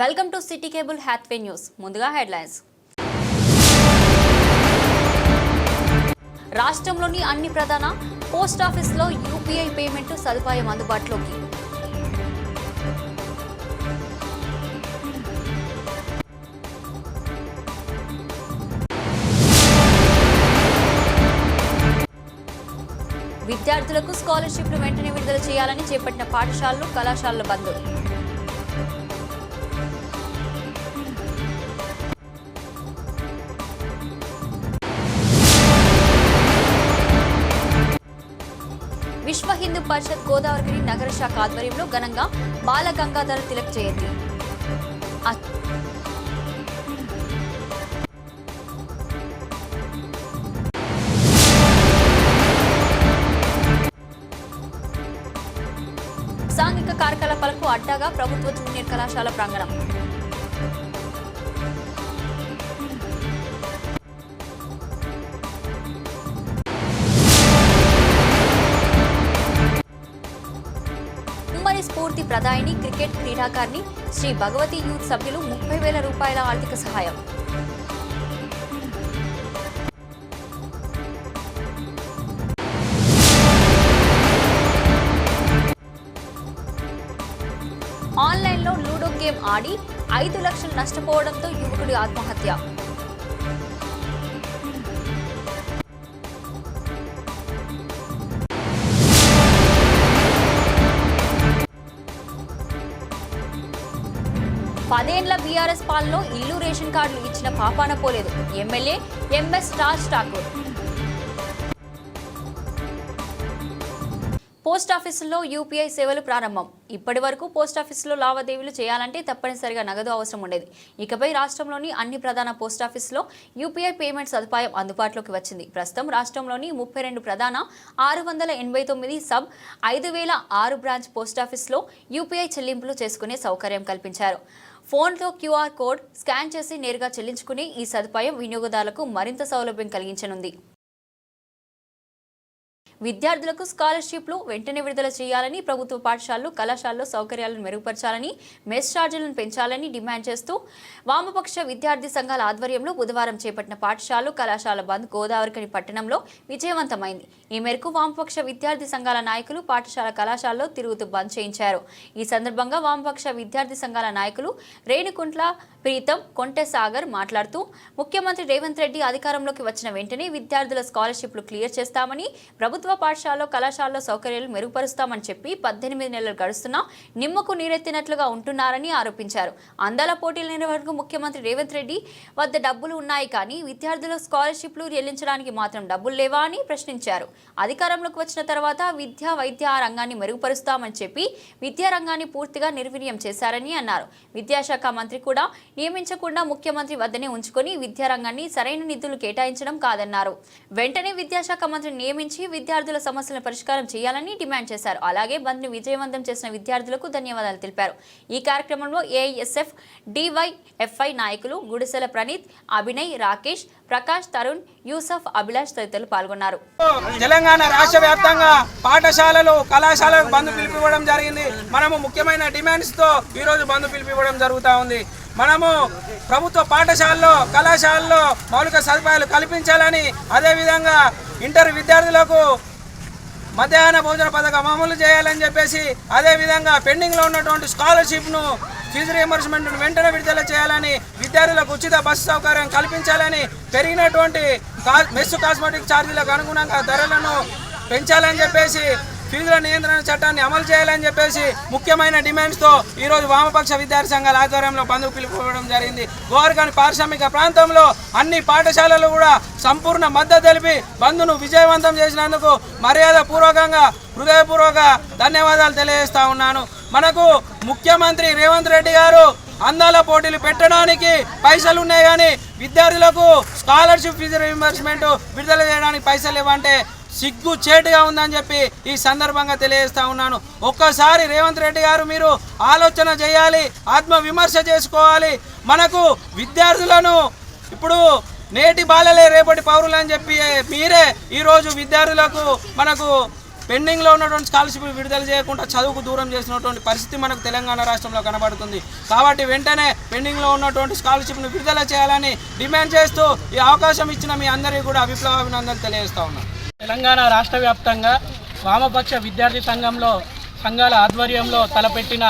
Welcome to city cable Hathway news. ముందుగా headlines. రాష్ట్రంలోని అన్ని ప్రధాన పోస్ట్ ఆఫీస్లో యూపీఐ పేమెంట్ సదుపాయం అందుబాటులోకి. విద్యార్థులకు స్కాలర్షిప్లు వెంటనే విడుదల చేయాలని చేపట్టిన పాఠశాలలు కళాశాలల బంద్. పరిషత్ గోదావరి నగర శాఖ ఆధ్వర్యంలో ఘనంగా బాల గంగాధర తిలక్ జయంతి. సాంఘిక కార్యకలాపాలకు అడ్డాగా ప్రభుత్వ జూనియర్ కళాశాల ప్రాంగణం. ప్రదాయిని క్రికెట్ క్రీడాకారిణి శ్రీ భగవతి యూత్ సభ్యులు ముప్పై వేల రూపాయల ఆర్థిక సహాయం. ఆన్లైన్లో లూడో గేమ్ ఆడి ఐదు లక్షలు నష్టపోవడంతో యువకుడి ఆత్మహత్య. పదేండ్ల బీఆర్ఎస్ పాలనలో ఇల్లు రేషన్ కార్డులు ఇచ్చిన పాపాన పోలేదు. MLA MS Raj Thakur. Post ఆఫీసుల్లో యూపీఐ సేవలు ప్రారంభం. ఇప్పటి వరకు పోస్ట్ ఆఫీసులో లావాదేవీలు చేయాలంటే తప్పనిసరిగా నగదు అవసరం ఉండేది. ఇకపై రాష్ట్రంలోని అన్ని ప్రధాన పోస్ట్ ఆఫీసులో యూపీఐ పేమెంట్ సదుపాయం అందుబాటులోకి వచ్చింది. ప్రస్తుతం రాష్ట్రంలోని ముప్పై రెండు ప్రధాన ఆరు వందల ఎనభై తొమ్మిది సబ్ ఐదు వేల ఆరు బ్రాంచ్ పోస్ట్ ఆఫీసులో యూపీఐ చెల్లింపులు చేసుకునే సౌకర్యం కల్పించారు. ఫోన్లో క్యూఆర్ కోడ్ స్కాన్ చేసి నేరుగా చెల్లించుకునే ఈ సదుపాయం వినియోగదారులకు మరింత సౌలభ్యం కలిగించనుంది. విద్యార్థులకు స్కాలర్షిప్లు వెంటనే విడుదల చేయాలని ప్రభుత్వ పాఠశాలలు కళాశాలలో సౌకర్యాలను మెరుగుపరచాలని మెస్ ఛార్జీలను పెంచాలని డిమాండ్ చేస్తూ వామపక్ష విద్యార్థి సంఘాల ఆధ్వర్యంలో బుధవారం చేపట్టిన పాఠశాలలు కళాశాల బంద్ గోదావరికని పట్టణంలో విజయవంతమైంది. ఈ మేరకు వామపక్ష విద్యార్థి సంఘాల నాయకులు పాఠశాల కళాశాలలో తిరుగుతూ బంద్ చేయించారు. ఈ సందర్భంగా వామపక్ష విద్యార్థి సంఘాల నాయకులు రేణుకుంట్ల ప్రీతం కొంటెసాగర్ మాట్లాడుతూ ముఖ్యమంత్రి రేవంత్ రెడ్డి అధికారంలోకి వచ్చిన వెంటనే విద్యార్థుల స్కాలర్షిప్లు క్లియర్ చేస్తామని ప్రభుత్వ పాఠశాలలో కళాశాలలో సౌకర్యాలు మెరుగుపరుస్తామని చెప్పి పద్దెనిమిది నెలలు గడుస్తున్నా నిమ్మకు నీరెత్తినట్లుగా ఉంటున్నారని ఆరోపించారు. అందాల పోటీల నిర్వహణకు ముఖ్యమంత్రి రేవంత్ రెడ్డి వద్ద డబ్బులు ఉన్నాయి కానీ విద్యార్థుల స్కాలర్షిప్లు చెల్లించడానికి మాత్రం డబ్బులు లేవా అని ప్రశ్నించారు. అధికారంలోకి వచ్చిన తర్వాత విద్యా వైద్య రంగాన్ని మెరుగుపరుస్తామని చెప్పి విద్యారంగాన్ని పూర్తిగా నిర్వీర్యం చేశారని అన్నారు. విద్యాశాఖ మంత్రి కూడా నియమించకుండా ముఖ్యమంత్రి వద్దనే ఉంచుకొని విద్యారంగాన్ని సరైన నిధులు కేటాయించడం కాదన్నారు. వెంటనే విద్యాశాఖ మంత్రిని నియమించి విద్యార్థుల సమస్యలను పరిష్కారం చేయాలని డిమాండ్ చేశారు. అలాగే బంద్ను విజయవంతం చేసిన విద్యార్థులకు ధన్యవాదాలు తెలిపారు. ఈ కార్యక్రమంలో ఏఐఎస్ఎఫ్ డివైఎఫ్ఐ నాయకులు గుడిసెల ప్రణీత్ అభినయ్ రాకేష్ ప్రకాష్ తరుణ్ యూసఫ్ అభిలాష్ తదితరులు పాల్గొన్నారు. తెలంగాణ రాష్ట్ర వ్యాప్తంగా పాఠశాలలు కళాశాలకు బంద్ పిలిపివ్వడం జరిగింది. మనము ముఖ్యమైన డిమాండ్స్తో ఈ రోజు బంద్ పిలిపివ్వడం జరుగుతూ ఉంది. మనము ప్రభుత్వ పాఠశాలలో కళాశాలలో మౌలిక సదుపాయాలు కల్పించాలని అదేవిధంగా ఇంటర్ విద్యార్థులకు మధ్యాహ్న భోజన పథకం అమలు చేయాలని చెప్పేసి అదేవిధంగా పెండింగ్లో ఉన్నటువంటి స్కాలర్షిప్ను ఫీజు రియంబర్స్మెంట్ను వెంటనే విడుదల చేయాలని విద్యార్థులకు ఉచిత బస్సు సౌకర్యం కల్పించాలని పెరిగినటువంటి కా- మెస్సు కాస్మెటిక్ ఛార్జీలకు అనుగుణంగా ధరలను పెంచాలని చెప్పేసి ఫీజుల నియంత్రణ చట్టాన్ని అమలు చేయాలని చెప్పేసి ముఖ్యమైన డిమాండ్స్తో ఈరోజు వామపక్ష విద్యార్థి సంఘాల ఆధ్వర్యంలో బంధువు పిలుపుకోవడం జరిగింది. గోవర్గాని పారిశ్రామిక ప్రాంతంలో అన్ని పాఠశాలలు కూడా సంపూర్ణ మద్దతు తెలిపి బంధును విజయవంతం చేసినందుకు మర్యాద పూర్వకంగా హృదయపూర్వక ధన్యవాదాలు తెలియజేస్తా ఉన్నాను. మనకు ముఖ్యమంత్రి రేవంత్ రెడ్డి గారు అందాల పోటీలు పెట్టడానికి పైసలు ఉన్నాయి కానీ విద్యార్థులకు స్కాలర్షిప్ ఫీజు రీయింబర్స్మెంట్ విడుదల చేయడానికి పైసలు ఇవ్వంటే సిగ్గు చేటుగా ఉందని చెప్పి ఈ సందర్భంగా తెలియజేస్తా ఉన్నాను. ఒక్కసారి రేవంత్ రెడ్డి గారు మీరు ఆలోచన చేయాలి ఆత్మ విమర్శ చేసుకోవాలి. మనకు విద్యార్థులను ఇప్పుడు నేటి బాలలే రేపటి పౌరులు అని చెప్పి మీరే ఈరోజు విద్యార్థులకు మనకు పెండింగ్లో ఉన్నటువంటి స్కాలర్షిప్ విడుదల చేయకుండా చదువుకు దూరం చేసినటువంటి పరిస్థితి మనకు తెలంగాణ రాష్ట్రంలో కనబడుతుంది. కాబట్టి వెంటనే పెండింగ్లో ఉన్నటువంటి స్కాలర్షిప్ను విడుదల చేయాలని డిమాండ్ చేస్తూ ఈ అవకాశం ఇచ్చిన మీ అందరికీ కూడా అభిప్రాయ అభినందనలు తెలియజేస్తా ఉన్నాను. తెలంగాణ రాష్ట్ర వ్యాప్తంగా వామపక్ష విద్యార్థి సంఘంలో సంఘాల ఆధ్వర్యంలో తలపెట్టిన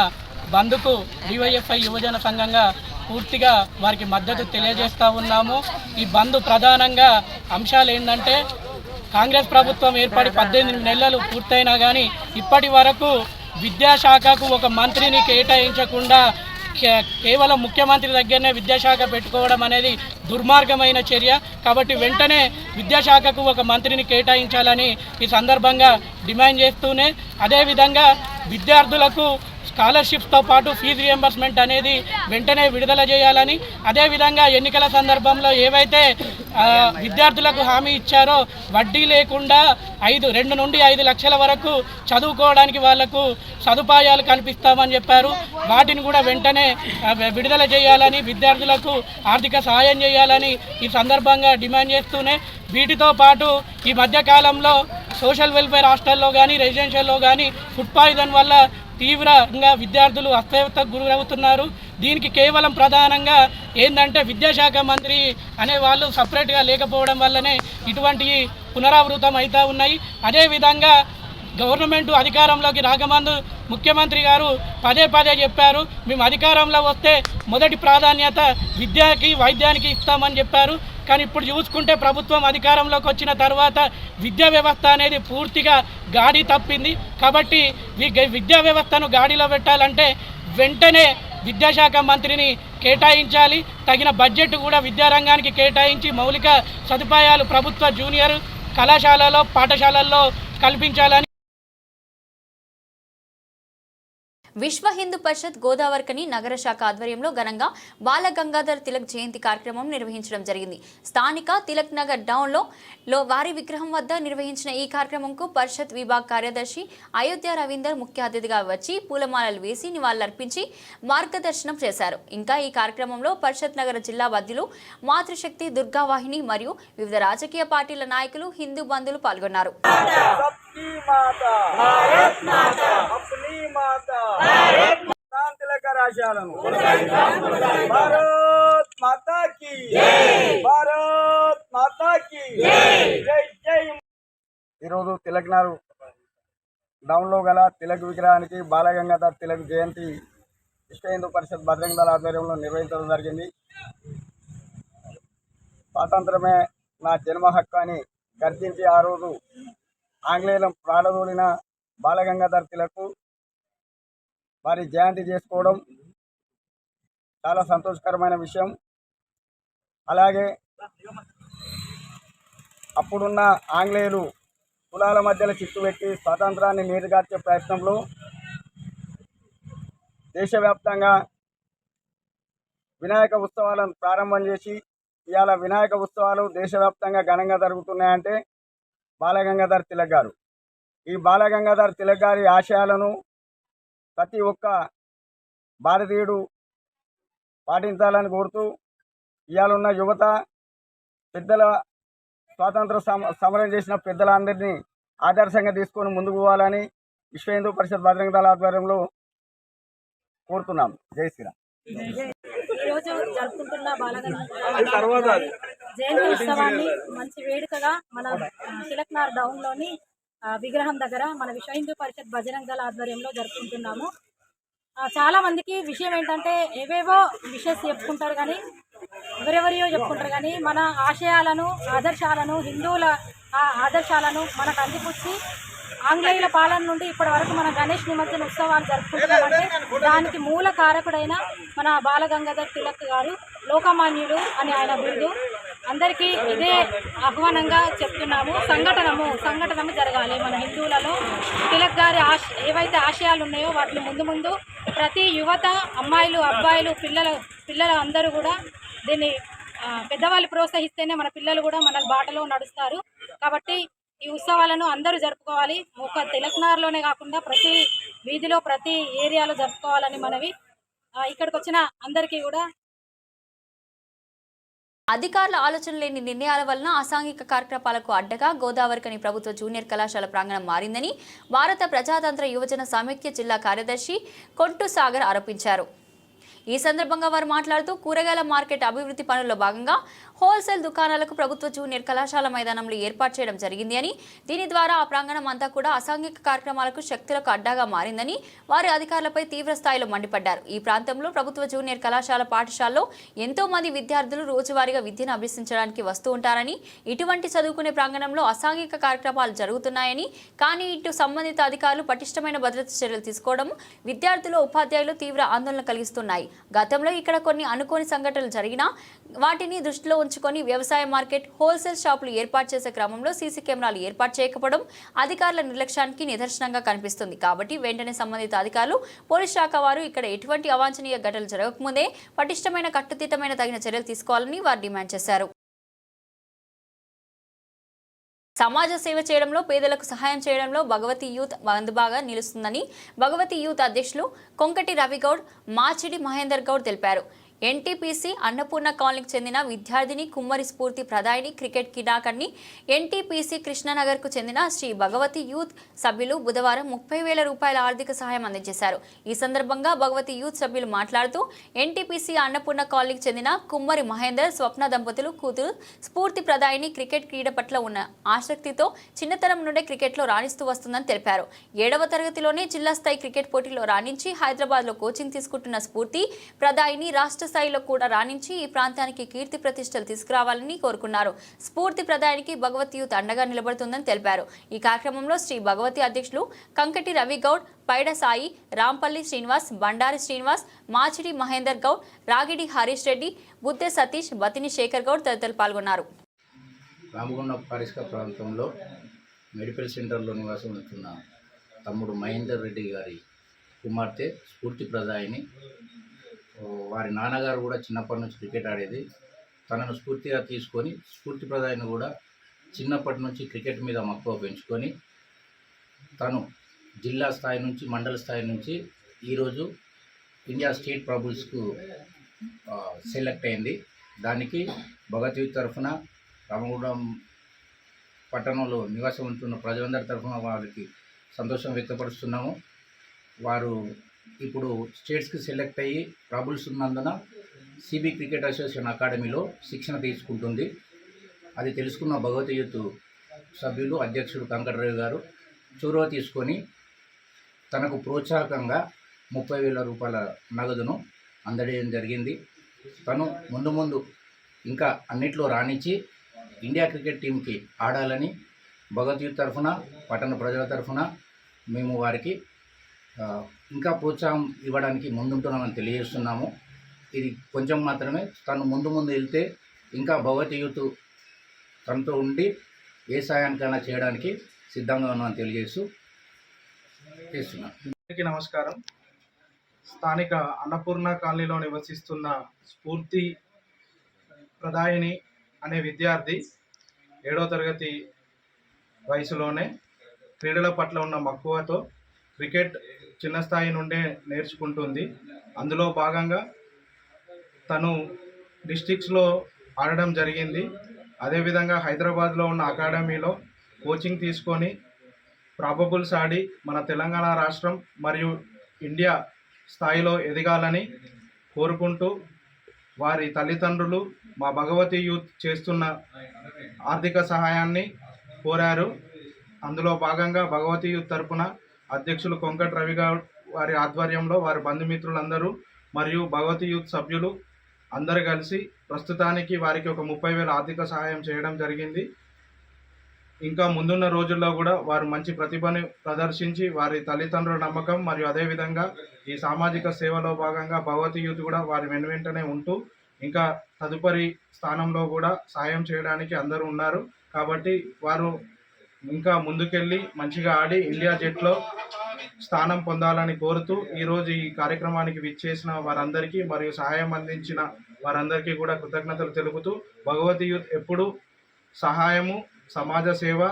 బంద్కు డివైఎఫ్ఐ యువజన సంఘంగా పూర్తిగా వారికి మద్దతు తెలియజేస్తూ ఉన్నాము. ఈ బంద్ ప్రధానంగా అంశాలు ఏంటంటే కాంగ్రెస్ ప్రభుత్వం ఏర్పడి పద్దెనిమిది నెలలు పూర్తయినా కానీ ఇప్పటి వరకు విద్యాశాఖకు ఒక మంత్రిని కేటాయించకుండా కేవలం ముఖ్యమంత్రి దగ్గరనే విద్యాశాఖ పెట్టుకోవడం అనేది దుర్మార్గమైన చర్య. కాబట్టి వెంటనే విద్యాశాఖకు ఒక మంత్రిని కేటాయించాలని ఈ సందర్భంగా డిమాండ్ చేస్తూనే అదేవిధంగా విద్యార్థులకు స్కాలర్షిప్స్తో పాటు ఫీజు రియంబర్స్మెంట్ అనేది వెంటనే విడుదల చేయాలని అదేవిధంగా ఎన్నికల సందర్భంలో ఏవైతే విద్యార్థులకు హామీ ఇచ్చారో వడ్డీ లేకుండా ఐదు రెండు నుండి ఐదు లక్షల వరకు చదువుకోవడానికి వాళ్ళకు సదుపాయాలు కల్పిస్తామని చెప్పారు. వాటిని కూడా వెంటనే విడుదల చేయాలని విద్యార్థులకు ఆర్థిక సహాయం చేయాలని ఈ సందర్భంగా డిమాండ్ చేస్తూనే వీటితో పాటు ఈ మధ్యకాలంలో సోషల్ వెల్ఫేర్ హాస్టల్లో కానీ రెసిడెన్షియల్లో కానీ ఫుడ్ పాయిజన్ వల్ల తీవ్రంగా విద్యార్థులు అస్తవ్యస్తకు గురవుతున్నారు. దీనికి కేవలం ప్రధానంగా ఏంటంటే విద్యాశాఖ మంత్రి అనే వాళ్ళు సపరేట్గా లేకపోవడం వల్లనే ఇటువంటి పునరావృతం అవుతూ ఉన్నాయి. అదేవిధంగా గవర్నమెంట్ అధికారంలోకి రాకమందు ముఖ్యమంత్రి గారు పదే పదే చెప్పారు. మేము అధికారంలో వస్తే మొదటి ప్రాధాన్యత విద్యకి వైద్యానికి ఇస్తామని చెప్పారు. కానీ ఇప్పుడు చూసుకుంటే ప్రభుత్వం అధికారంలోకి వచ్చిన తర్వాత విద్యా వ్యవస్థ అనేది పూర్తిగా గాడి తప్పింది. కాబట్టి ఈ విద్యా వ్యవస్థను గాడిలో పెట్టాలంటే వెంటనే విద్యాశాఖ మంత్రిని కేటాయించాలి. తగిన బడ్జెట్ కూడా విద్యారంగానికి కేటాయించి మౌలిక సదుపాయాలు ప్రభుత్వ జూనియర్ కళాశాలలో పాఠశాలల్లో కల్పించాలని విశ్వ హిందూ పరిషత్ గోదావరికని నగర శాఖ ఆధ్వర్యంలో ఘనంగా బాల గంగాధర్ తిలక్ జయంతి కార్యక్రమం నిర్వహించడం జరిగింది. స్థానిక తిలక్ నగర్ డౌన్లో లో వారి విగ్రహం వద్ద నిర్వహించిన ఈ కార్యక్రమంకు పరిషత్ విభాగ్ కార్యదర్శి అయోధ్య రవీందర్ ముఖ్య అతిథిగా వచ్చి పూలమాలలు వేసి నివాళులర్పించి మార్గదర్శనం చేశారు. ఇంకా ఈ కార్యక్రమంలో పరిషత్ నగర జిల్లా బద్దులు మాతృశక్తి దుర్గావాహిని మరియు వివిధ రాజకీయ పార్టీల నాయకులు హిందూ బంధువులు పాల్గొన్నారు. सबकी माता भारत माता अपनी माता भारत తిలక రాశాలను భారత్ మాతా కి భారత్ మాతా కి జై జై ఈరోజు తిలక్నారు డౌన్లో గల తిలక్ విగ్రహానికి బాలగంగాధర్ తిలక్ జయంతి విశ్వ హిందూ పరిషత్ బజరంగ దళ ఆధ్వర్యంలో నిర్వహించడం జరిగింది స్వాతంత్రమే నా జన్మ హక్కు అని గర్జించి ఆ రోజు ఆంగ్లేయులం ప్రాణదోలిన బాలగంగాధర్ తిలకు వారి జయంతి చేసుకోవడం చాలా సంతోషకరమైన విషయం. అలాగే అప్పుడున్న ఆంగ్లేయులు కులాల మధ్యలో చిత్తు పెట్టి స్వాతంత్రాన్ని నీరుగార్చే ప్రయత్నంలో దేశవ్యాప్తంగా వినాయక ఉత్సవాలను ప్రారంభం చేసి ఇవాళ వినాయక ఉత్సవాలు దేశవ్యాప్తంగా ఘనంగా జరుగుతున్నాయంటే బాలగంగాధర్ తిలక్ గారు. ఈ బాలగంగాధర్ తిలక్ గారి ఆశయాలను ప్రతి ఒక్క భారతీయుడు పాటించాలని కోరుతూ ఇవాళ యువత పెద్దల స్వాతంత్ర సమ సమరం చేసిన పెద్దలందరినీ ఆదర్శంగా తీసుకొని ముందుకు పోవాలని విశ్వ హిందూ పరిషత్ బజరంగ దళ ఆధ్వర్యంలో కోరుతున్నాం. జై శ్రీరామ్. ఈరోజు జరుపుకుంటున్న బాలగంగా జయంతి ఉత్సవాన్ని మంచి వేడుకగా మన తిలక్నార్ డౌన్లోని ఆ, విగ్రహం దగ్గర మన విశ్వ హిందూ పరిషత్ బజరంగ దళ ఆధ్వర్యంలో జరుపుకుంటున్నాము. చాలా మందికి విషయం ఏంటంటే ఏవేవో విషయస్ చెప్పుకుంటారు కానీ ఎవరెవరియో చెప్పుకుంటారు కానీ మన ఆశయాలను ఆదర్శాలను హిందువుల ఆ ఆదర్శాలను మనకు అందిపుచ్చి ఆంగ్లేయుల పాలన నుండి ఇప్పటి వరకు మన గణేష్ నిమజ్జన ఉత్సవాలు జరుపుకుంటున్నామంటే దానికి మూల కారకుడైన మన బాలగంగాధర్ తిలక్ గారు లోకమాన్యుడు అని ఆయన బిరుదు. అందరికీ ఇదే ఆహ్వానంగా చెప్తున్నాము. సంఘటనము సంఘటనము జరగాలి. మన హిందువులలో తిలక్ గారి ఆశ ఏవైతే ఆశయాలు ఉన్నాయో వాటిని ముందు ముందు ప్రతి యువత అమ్మాయిలు అబ్బాయిలు పిల్లలు పిల్లలు అందరూ కూడా దీన్ని పెద్దవాళ్ళు ప్రోత్సహిస్తేనే మన పిల్లలు కూడా మన బాటలో నడుస్తారు. కాబట్టి ఈ ఉత్సవాలను అందరూ జరుపుకోవాలి. ఒక తెలంగాణలోనే కాకుండా ప్రతి వీధిలో ప్రతి ఏరియాలో జరుపుకోవాలని మనవి. ఇక్కడికి వచ్చిన అందరికీ కూడా అధికారుల ఆలోచన లేని నిర్ణయాల వలన అసాంఘిక కార్యకలాపాలకు అడ్డగా గోదావరికని ప్రభుత్వ జూనియర్ కళాశాల ప్రాంగణం మారిందని భారత ప్రజాతంత్ర యువజన సమైక్య జిల్లా కార్యదర్శి కొంటు సాగర్ ఆరోపించారు. ఈ సందర్భంగా వారు మాట్లాడుతూ కూరగాయల మార్కెట్ అభివృద్ధి పనుల్లో భాగంగా హోల్సేల్ దుకాణాలకు ప్రభుత్వ జూనియర్ కళాశాల మైదానంలో ఏర్పాటు చేయడం జరిగింది అని దీని ద్వారా ఆ ప్రాంగణం అంతా కూడా అసాంఘిక కార్యక్రమాలకు శక్తులకు అడ్డాగా మారిందని వారి అధికారులపై తీవ్ర స్థాయిలో మండిపడ్డారు. ఈ ప్రాంతంలో ప్రభుత్వ జూనియర్ కళాశాల పాఠశాలలో ఎంతో మంది విద్యార్థులు రోజువారీగా విద్యను అభ్యసించడానికి వస్తూ ఉంటారని ఇటువంటి చదువుకునే ప్రాంగణంలో అసాంఘిక కార్యక్రమాలు జరుగుతున్నాయని కానీ ఇటు సంబంధిత అధికారులు పటిష్టమైన భద్రత చర్యలు తీసుకోవడం విద్యార్థులు ఉపాధ్యాయులు తీవ్ర ఆందోళన కలిగిస్తున్నాయి. గతంలో ఇక్కడ కొన్ని అనుకోని సంఘటనలు జరిగినా వాటిని దృష్టిలో ఉంచుకొని వ్యవసాయ మార్కెట్ హోల్సేల్ షాపులు ఏర్పాటు చేసే క్రమంలో సీసీ కెమెరాలు ఏర్పాటు చేయకపోవడం అధికారుల నిర్లక్ష్యానికి నిదర్శనంగా కనిపిస్తుంది. కాబట్టి వెంటనే సంబంధిత అధికారులు పోలీస్ శాఖ వారు ఇక్కడ ఎటువంటి అవాంఛనీయ ఘటనలు జరగకముందే పటిష్టమైన కట్టుదిట్టమైన తగిన చర్యలు తీసుకోవాలని వారు డిమాండ్ చేశారు. సమాజ సేవ చేయడంలో పేదలకు సహాయం చేయడంలో భగవతి యూత్ అందుబాగా నిలుస్తుందని భగవతి యూత్ అధ్యక్షులు కొంకటి రవిగౌడ్ మాచిడి మహేందర్ గౌడ్ తెలిపారు. ఎన్టీపీసీ అన్నపూర్ణ కాలనీకి చెందిన విద్యార్థిని కుమ్మరి స్ఫూర్తి ప్రదాయిని క్రికెట్ కిడాకర్ని ఎన్టీపీసీ కృష్ణనగర్కు చెందిన శ్రీ భగవతి యూత్ సభ్యులు బుధవారం ముప్పై వేల రూపాయల ఆర్థిక సహాయం అందజేశారు. ఈ సందర్భంగా భగవతి యూత్ సభ్యులు మాట్లాడుతూ ఎన్టీపీసీ అన్నపూర్ణ కాలనీకి చెందిన కుమ్మరి మహేందర్ స్వప్న దంపతులు కూతురు స్ఫూర్తి ప్రదాయిని క్రికెట్ క్రీడ పట్ల ఉన్న ఆసక్తితో చిన్నతనం నుండే క్రికెట్లో రాణిస్తూ వస్తుందని తెలిపారు. ఏడవ తరగతిలోనే జిల్లా స్థాయి క్రికెట్ పోటీలో రాణించి హైదరాబాద్లో కోచింగ్ తీసుకుంటున్న స్ఫూర్తి ప్రదాయిని రాష్ట్ర స్థాయిలో కూడా రాణించి ఈ ప్రాంతానికి కీర్తి ప్రతిష్టలు తీసుకురావాలని కోరుకున్నారు. స్ఫూర్తి ప్రదాయానికి భగవతి యూత్ అండగా నిలబడుతుందని తెలిపారు. ఈ కార్యక్రమంలో శ్రీ భగవతి అధ్యక్షులు కంకటి రవి గౌడ్ పైడ సాయి రాంపల్లి శ్రీనివాస్ బండారి శ్రీనివాస్ మాచిడి మహేందర్ గౌడ్ రాగిడి హరీష్ రెడ్డి బుద్దె సతీష్ బతిని శేఖర్ గౌడ్ తదితరులు పాల్గొన్నారు. రామగుండ పరిసర ప్రాంతంలో మెడికల్ సెంటర్లో నివాసం ఉంటున్న తమ్ముడు మహేందర్ రెడ్డి గారి కుమార్తె స్ఫూర్తి ప్రదాయిని వారి నాన్నగారు కూడా చిన్నప్పటి నుంచి క్రికెట్ ఆడేది. తనను స్ఫూర్తిగా తీసుకొని స్ఫూర్తి ప్రదాయిని కూడా చిన్నప్పటి నుంచి క్రికెట్ మీద మక్కువ పెంచుకొని తను జిల్లా స్థాయి నుంచి మండల స్థాయి నుంచి ఈరోజు ఇండియా స్టేట్ ప్రబుల్స్కు సెలెక్ట్ అయింది. దానికి భగత్ తరఫున రామగూడెం పట్టణంలో నివాసం ఉంటున్న ప్రజలందరి తరఫున వారికి సంతోషం వ్యక్తపరుస్తున్నాము. వారు ఇప్పుడు స్టేట్స్కి సెలెక్ట్ అయ్యి ట్రబుల్స్ ఉన్నందున సిబి క్రికెట్ అసోసియేషన్ అకాడమీలో శిక్షణ తీసుకుంటుంది. అది తెలుసుకున్న భగవతి యూత్ సభ్యులు అధ్యక్షుడు కంకటరావు గారు చొరవ తీసుకొని తనకు ప్రోత్సాహకంగా ముప్పై వేల రూపాయల నగదును అందజేయడం జరిగింది. తను ముందు ముందు ఇంకా అన్నిట్లో రాణించి ఇండియా క్రికెట్ టీంకి ఆడాలని భగవద్గీత తరఫున పట్టణ ప్రజల తరఫున మేము వారికి ఇంకా ప్రోత్సాహం ఇవ్వడానికి ముందుంటున్నామని తెలియజేస్తున్నాము. ఇది కొంచెం మాత్రమే. తను ముందు ముందు వెళ్తే ఇంకా భగవతి యూత్ తనతో ఉండి ఏ సాయానికైనా చేయడానికి సిద్ధంగా ఉన్నామని తెలియజేస్తూ చేస్తున్నాను. అందరికీ నమస్కారం. స్థానిక అన్నపూర్ణ కాలనీలో నివసిస్తున్న స్ఫూర్తి ప్రదాయిని అనే విద్యార్థి ఏడో తరగతి వయసులోనే క్రీడల పట్ల ఉన్న మక్కువతో క్రికెట్ చిన్న స్థాయి నుండే నేర్చుకుంటుంది. అందులో భాగంగా తను డిస్టిక్స్లో ఆడడం జరిగింది. అదేవిధంగా హైదరాబాద్లో ఉన్న అకాడమీలో కోచింగ్ తీసుకొని ప్రాబబుల్స్ ఆడి మన తెలంగాణ రాష్ట్రం మరియు ఇండియా స్థాయిలో ఎదగాలని కోరుకుంటూ వారి తల్లిదండ్రులు మా భగవతి యూత్ చేస్తున్న ఆర్థిక సహాయాన్ని కోరారు. అందులో భాగంగా భగవతి యూత్ తరపున అధ్యక్షులు కొంకట్ రవి వారి ఆధ్వర్యంలో వారి బంధుమిత్రులందరూ మరియు భగవతి యూత్ సభ్యులు అందరు కలిసి ప్రస్తుతానికి వారికి ఒక ముప్పై వేల ఆర్థిక సహాయం చేయడం జరిగింది. ఇంకా ముందున్న రోజుల్లో కూడా వారు మంచి ప్రతిభను ప్రదర్శించి వారి తల్లిదండ్రుల నమ్మకం మరియు అదేవిధంగా ఈ సామాజిక సేవలో భాగంగా భగవతి యూత్ కూడా వారి వెను వెంటనే ఉంటూ ఇంకా తదుపరి స్థానంలో కూడా సాయం చేయడానికి అందరూ ఉన్నారు. కాబట్టి వారు ఇంకా ముందుకెళ్ళి మంచిగా ఆడి ఇండియా జట్లో స్థానం పొందాలని కోరుతూ ఈరోజు ఈ కార్యక్రమానికి విచ్చేసిన వారందరికీ మరియు సహాయం అందించిన వారందరికీ కూడా కృతజ్ఞతలు తెలుపుతూ భగవతి యూత్ ఎప్పుడు సహాయము సమాజ సేవ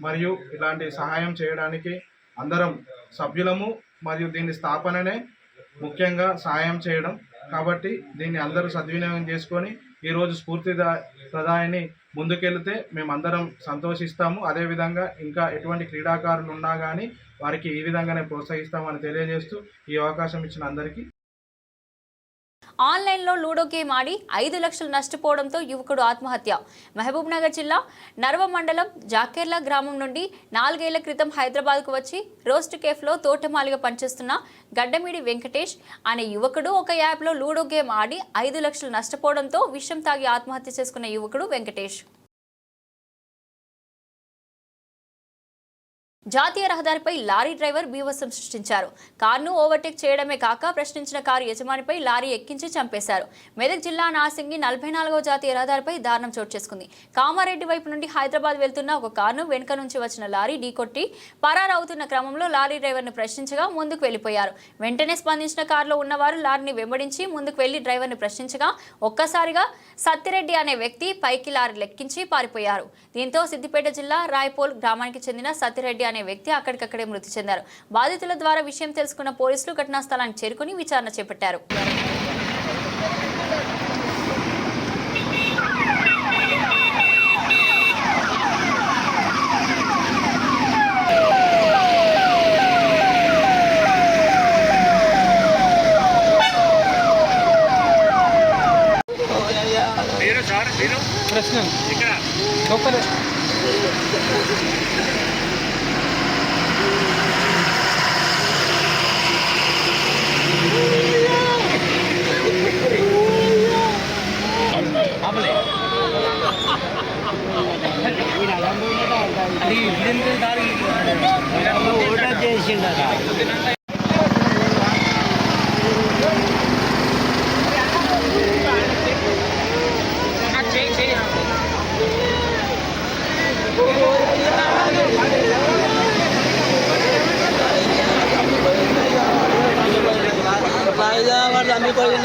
మరియు ఇలాంటి సహాయం చేయడానికి అందరం సభ్యులము మరియు దీని స్థాపననే ముఖ్యంగా సహాయం చేయడం. కాబట్టి దీన్ని అందరూ సద్వినియోగం చేసుకొని ఈరోజు స్ఫూర్తి ప్రదాయని ముందుకెళ్తే మేమందరం సంతోషిస్తాము. అదేవిధంగా ఇంకా ఎటువంటి క్రీడాకారులు ఉన్నా కానీ వారికి ఈ విధంగానే ప్రోత్సహిస్తామని తెలియజేస్తూ ఈ అవకాశం ఇచ్చిన అందరికీ ఆన్లైన్లో లూడో గేమ్ ఆడి ఐదు లక్షలు నష్టపోవడంతో యువకుడు ఆత్మహత్య. మహబూబ్ నగర్ జిల్లా నర్వ మండలం జాకేర్లా గ్రామం నుండి నాలుగేళ్ళ క్రితం హైదరాబాద్కు వచ్చి రోస్ట్ కేఫ్లో తోటమాలిగా పనిచేస్తున్న గడ్డమీడి వెంకటేష్ అనే యువకుడు ఒక యాప్లో లూడో గేమ్ ఆడి ఐదు లక్షలు నష్టపోవడంతో విషం తాగి ఆత్మహత్య చేసుకున్న యువకుడు వెంకటేష్. జాతీయ రహదారిపై లారీ డ్రైవర్ బీభత్సం సృష్టించారు. కారును ఓవర్టేక్ చేయడమే కాక ప్రశ్నించిన కారు యజమానిపై లారీ ఎక్కించి చంపేశారు. మెదక్ జిల్లా నాసింగి నలభై నాలుగవ జాతీయ రహదారిపై దారుణం చోటు చేసుకుంది. కామారెడ్డి వైపు నుండి హైదరాబాద్ వెళ్తున్న ఒక కారును వెనుక నుంచి వచ్చిన లారీ ఢీకొట్టి పరారవుతున్న క్రమంలో లారీ డ్రైవర్ను ప్రశ్నించగా ముందుకు వెళ్ళిపోయారు వెంటనే స్పందించిన కారులో ఉన్నవారు లారీని వెంబడించి ముందుకు వెళ్ళి డ్రైవర్ను ప్రశ్నించగా ఒక్కసారిగా సత్తిరెడ్డి అనే వ్యక్తి పైకి లారీ లెక్కించి పారిపోయారు. దీంతో సిద్దిపేట జిల్లా రాయపోల్ గ్రామానికి చెందిన సత్తిరెడ్డి అనే వ్యక్తి అక్కడికక్కడే మృతి చెందారు. బాధితుల ద్వారా విషయం తెలుసుకున్న పోలీసులు ఘటనా స్థలానికి చేరుకుని విచారణ చేపట్టారు.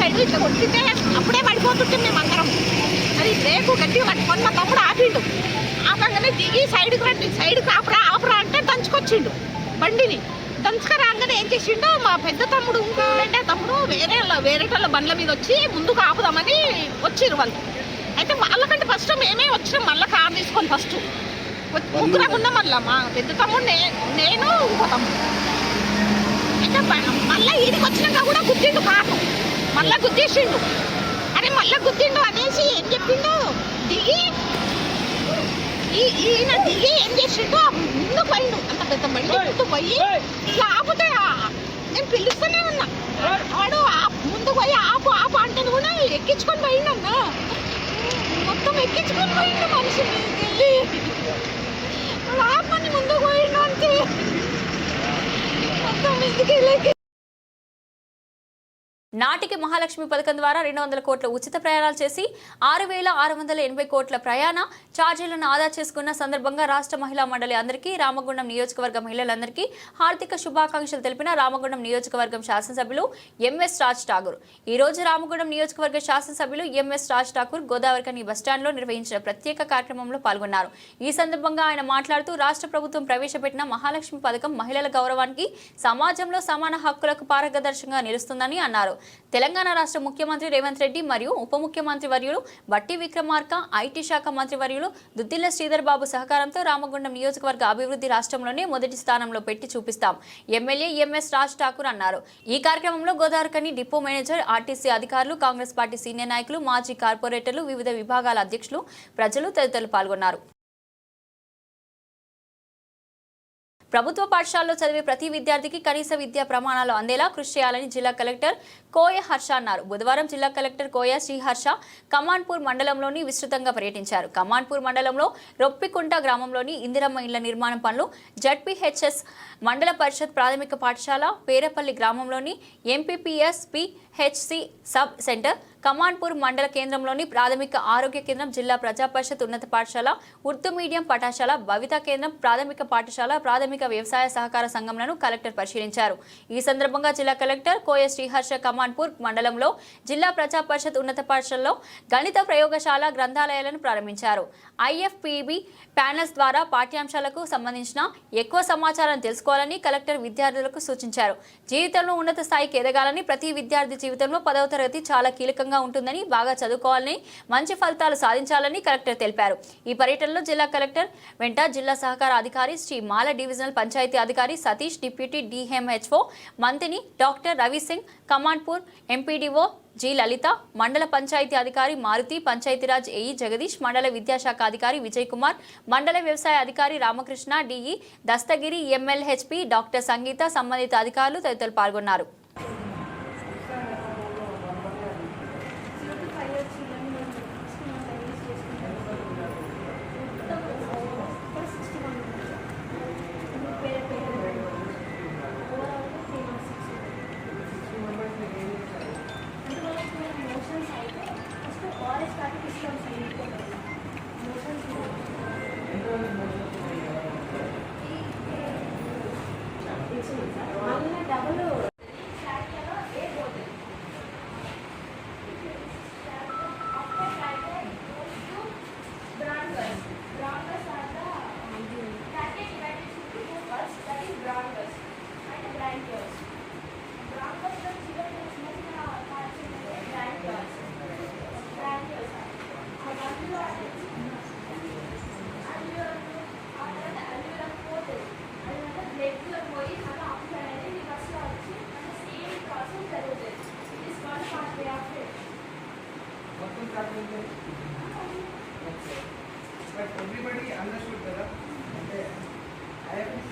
సైడ్ ఇట్లా కొట్టితే అప్పుడే పడిపోతుంటే మేము అందరం అది బ్రేక్ గట్టిగా పట్టుకొని మా తమ్ముడు ఆపిండు. ఆపంగానే దిగి సైడ్కి రండి సైడ్కి ఆపరా ఆపరా అంటే దంచుకొచ్చిండు బండిని. దంచుక రాగానే ఏం చేసిండు మా పెద్ద తమ్ముడు ఇంకో రెండే తమ్ముడు వేరే వేరేటోళ్ళ బండ్ల మీద వచ్చి ముందుకు ఆపుదామని వచ్చిర్రు వాళ్ళు. అయితే వాళ్ళకంటే ఫస్ట్ మేమే వచ్చినాం మళ్ళీ కార్ తీసుకొని ఫస్ట్. ముగ్గురం ఉన్నాం మళ్ళీ మా పెద్ద తమ్ముడు నేను ఇంకో తమ్ముడు. అయితే మళ్ళా ఈడికి వచ్చినాక కూడా గుద్దిండు కారు. మళ్ళా గుద్దేసిండు. అరే మళ్ళా గుద్దిండు అనేసి ఏం చెప్పిండు? దిగి ఈయన దిగి ఏం చేసిండు? ముందు పోయిండు. అంత పెద్ద బండి ముందు పోయి ఇట్లా ఆపుతే. నేను పిలుస్తూనే ఉన్నా. వాడు ఆ- ముందు పోయి ఆపు ఆపు అంటే కూడా ఎక్కించుకొని పోయిండు అన్న. మొత్తం ఎక్కించుకొని పోయిండు మనిషి వాడు ఆపని ముందు పోయిండు అంతే. మొత్తం వెళ్ళి నాటికి మహాలక్ష్మి పథకం ద్వారా రెండు వందల కోట్ల ఉచిత ప్రయాణాలు చేసి ఆరు వేల ఆరు వందల ఎనభై కోట్ల ప్రయాణ ఛార్జీలను ఆదా చేసుకున్న సందర్భంగా రాష్ట్ర మహిళా మండలి అందరికీ రామగుండం నియోజకవర్గ మహిళలందరికీ హార్దిక శుభాకాంక్షలు తెలిపిన రామగుండం నియోజకవర్గం శాసనసభ్యులు ఎంఎస్ రాజ్ ఠాగూర్. ఈ రోజు రామగుండం నియోజకవర్గ శాసనసభ్యులు ఎంఎస్ రాజ్ ఠాకూర్ గోదావరికని బస్టాండ్లో నిర్వహించిన ప్రత్యేక కార్యక్రమంలో పాల్గొన్నారు. ఈ సందర్భంగా ఆయన మాట్లాడుతూ రాష్ట్ర ప్రభుత్వం ప్రవేశపెట్టిన మహాలక్ష్మి పథకం మహిళల గౌరవానికి సమాజంలో సమాన హక్కులకు పారదర్శకంగా నిలుస్తుందని అన్నారు. తెలంగాణ రాష్ట్ర ముఖ్యమంత్రి రేవంత్ రెడ్డి మరియు ఉప ముఖ్యమంత్రి వర్యులు బట్టి విక్రమార్క ఐటీ శాఖ మంత్రి వర్యులు దుద్దిల్ల శ్రీధర్ బాబు సహకారంతో రామగుండం నియోజకవర్గ అభివృద్ధి రాష్ట్రంలోనే మొదటి స్థానంలో పెట్టి చూపిస్తాం. ఎమ్మెల్యే ఎంఎస్ రాజ్ ఠాకూర్ అన్నారు. ఈ కార్యక్రమంలో గోదావరికని డిపో మేనేజర్ ఆర్టీసీ అధికారులు కాంగ్రెస్ పార్టీ సీనియర్ నాయకులు మాజీ కార్పొరేటర్లు వివిధ విభాగాల అధ్యక్షులు ప్రజలు తదితరులు పాల్గొన్నారు. ప్రభుత్వ పాఠశాలలో చదివే ప్రతి విద్యార్థికి కనీస విద్యా ప్రమాణాలు అందేలా కృషి చేయాలని జిల్లా కలెక్టర్ కోయ హర్ష అన్నారు. బుధవారం జిల్లా కలెక్టర్ కోయ శ్రీహర్ష కమాన్పూర్ మండలంలోని విస్తృతంగా పర్యటించారు. కమాన్పూర్ మండలంలో రొప్పికుంట గ్రామంలోని ఇందిరమ్మ ఇళ్ళ నిర్మాణం పనులు జడ్పీహెచ్ఎస్ మండల పరిషత్ ప్రాథమిక పాఠశాల పేరపల్లి గ్రామంలోని MPPS PHC sub centre Kamanpur మండల కేంద్రంలోని ప్రాథమిక ఆరోగ్య కేంద్రం జిల్లా ప్రజా పరిషత్ ఉన్నత పాఠశాల ఉర్దూ మీడియం పాఠశాల భవిత కేంద్రం ప్రాథమిక పాఠశాల ప్రాథమిక వ్యవసాయ సహకార సంఘంలను కలెక్టర్ పరిశీలించారు. ఈ సందర్భంగా జిల్లా కలెక్టర్ కోయ శ్రీహర్ష కమాన్పూర్ మండలంలో జిల్లా ప్రజా పరిషత్ ఉన్నత పాఠశాలలో గణిత ప్రయోగశాల గ్రంథాలయాలను ప్రారంభించారు. ఐఎఫ్పిబి ప్యానల్స్ ద్వారా పాఠ్యాంశాలకు సంబంధించిన ఎక్కువ సమాచారం తెలుసుకోవాలని కలెక్టర్ విద్యార్థులకు సూచించారు. జీవితంలో ఉన్నత స్థాయికి ఎదగాలని ప్రతి విద్యార్థి జీవితంలో పదవ తరగతి చాలా కీలకంగా ఉంటుందని బాగా చదువుకోవాలని మంచి ఫలితాలు సాధించాలని కలెక్టర్ తెలిపారు. ఈ పర్యటనలో జిల్లా కలెక్టర్ వెంట జిల్లా సహకార అధికారి శ్రీ మాల డివిజనల్ పంచాయతీ అధికారి సతీష్ డిప్యూటీ డిఎంహెచ్ఓ మంత్రిని doctor Ravi Singh MPDO G Lalitha మండల పంచాయతీ అధికారి మారుతి పంచాయతీరాజ్ ఏఈ జగదీష్ మండల విద్యాశాఖ అధికారి విజయ్ కుమార్ మండల వ్యవసాయ అధికారి Ramakrishna DE Dastagiri MLHP doctor Sangeetha సంబంధిత అధికారులు తదితరులు పాల్గొన్నారు.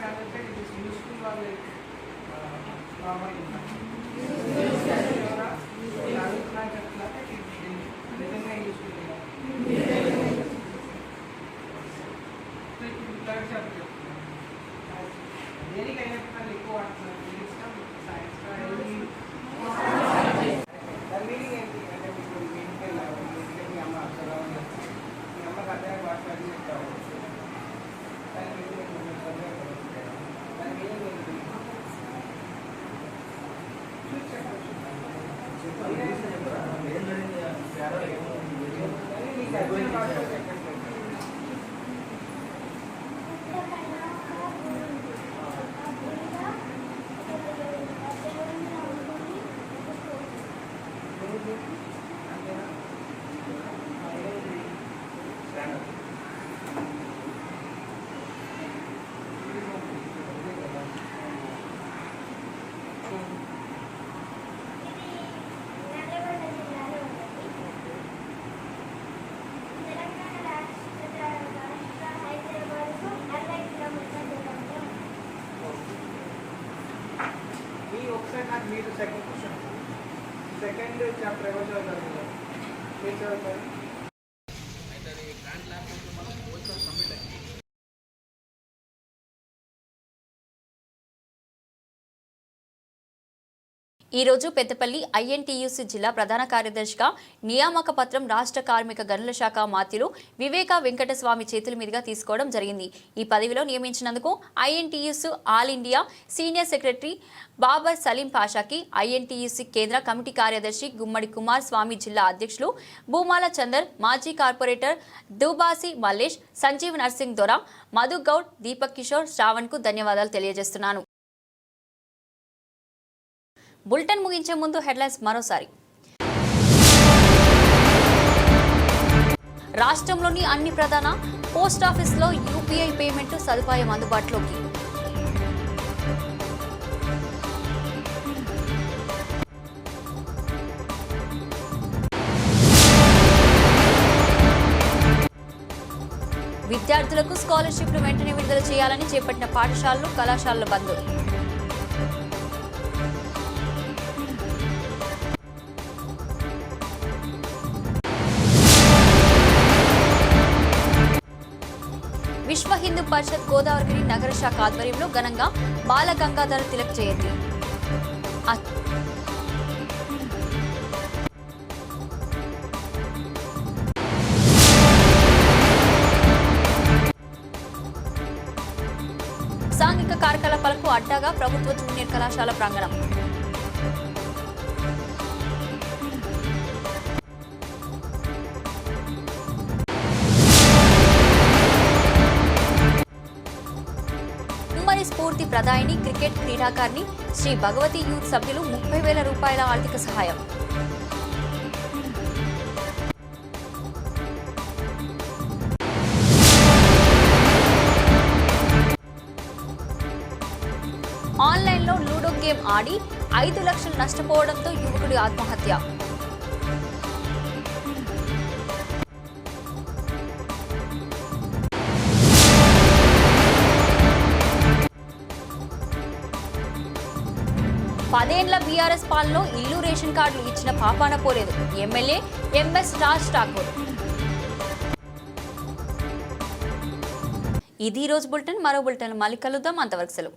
ఐఎఫ్ఎస్ ప్యానల్ అంటే ఇట్ ఈ రోజు పెద్దపల్లి ఐఎన్టీయూసీ జిల్లా ప్రధాన కార్యదర్శిగా నియామక పత్రం రాష్ట్ర కార్మిక గనుల శాఖ మాత్యులు వివేక వెంకటస్వామి చేతుల మీదుగా తీసుకోవడం జరిగింది. ఈ పదవిలో నియమించినందుకు INTUC all India senior secretary Babar Saleem పాషాకి INTUC కేంద్ర కమిటీ కార్యదర్శి గుమ్మడి కుమార్ స్వామి జిల్లా అధ్యక్షులు భూమాల చందర్ మాజీ కార్పొరేటర్ దుబాసి మల్లేష్ సంజీవ్ నర్సింగ్ దొర మధు గౌడ్ దీపక్ కిషోర్ శ్రావణ్కు ధన్యవాదాలు తెలియజేస్తున్నాను. బులెటిన్ ముగించే ముందు హెడ్లైన్స్ మరోసారి. రాష్ట్రంలోని అన్ని ప్రధాన పోస్ట్ ఆఫీసులో యూపీఐ పేమెంట్ సదుపాయం అందుబాటులోకి. విద్యార్థులకు స్కాలర్షిప్లు వెంటనే విడుదల చేయాలని చేపట్టిన పాఠశాలలు కళాశాలల బంద్. పరిషత్ గోదావరిగిరి నగర శాఖ ఆధ్వర్యంలో ఘనంగా బాల గంగాధర తిలక్ జయంతి. సాంఘిక కార్యకలాపాలకు అడ్డాగా ప్రభుత్వ జూనియర్ కళాశాల ప్రాంగణం. ఉమ్మడి స్ఫూర్తి ప్రదాయిని క్రికెట్ క్రీడాకారిణి శ్రీ భగవతి యూత్ సభ్యులు ముప్పై వేల రూపాయల ఆర్థిక సహాయం. ఆన్లైన్లో లూడో గేమ్ ఆడి ఐదు లక్షలు నష్టపోవడంతో యువకుడి ఆత్మహత్య. పదేండ్ల బీఆర్ఎస్ పాలనలో ఇల్లు రేషన్ కార్డులు ఇచ్చిన పాపాన పోలేదు. MLA MS Raj Thakur. ఇది రోజు బులెటిన్ మరో బులెటిన్ మళ్ళీ కలుద్దాం. అంతవరకు సెలవు.